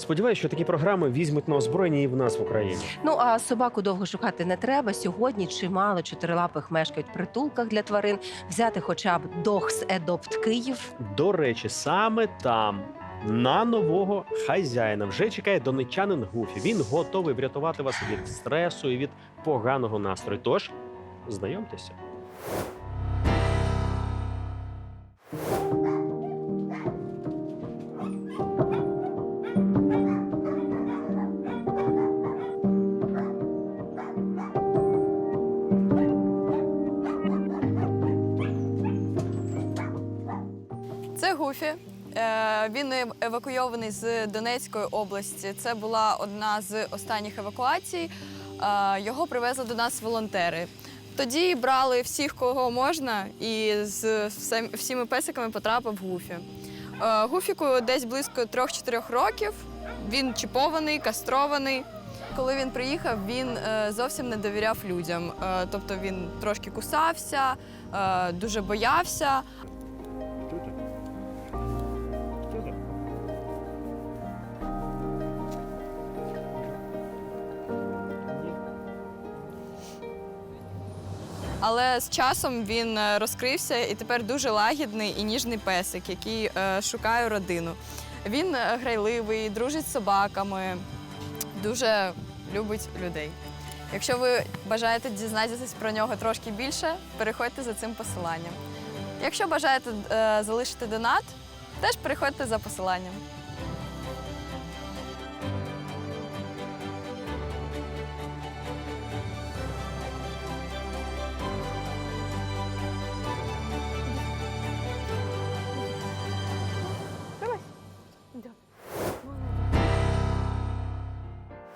Сподіваюся, що такі програми візьмуть на озброєння і в нас в Україні. Ну а собаку довго шукати не треба. Сьогодні чимало чотирилапих мешкають в притулках для тварин. Взяти хоча б Dogs Adopt Київ. До речі, саме там. На нового хазяїна вже чекає донечанин Гуфі. Він готовий врятувати вас від стресу і від поганого настрою. Тож знайомтеся. Гуфі. Е, Він евакуйований з Донецької області. Це була одна з останніх евакуацій. Е, Його привезли до нас волонтери. Тоді брали всіх, кого можна, і з всіми песиками потрапив Гуфі. Е, Гуфіку десь близько 3-4 років. Він чіпований, кастрований. Коли він приїхав, він зовсім не довіряв людям. Тобто він трошки кусався, дуже боявся. Але з часом він е, розкрився і тепер дуже лагідний і ніжний песик, який е, шукає родину. Він е, грайливий, дружить з собаками, дуже любить людей. Якщо ви бажаєте дізнатися про нього трошки більше, переходьте за цим посиланням. Якщо бажаєте залишити донат, теж переходьте за посиланням.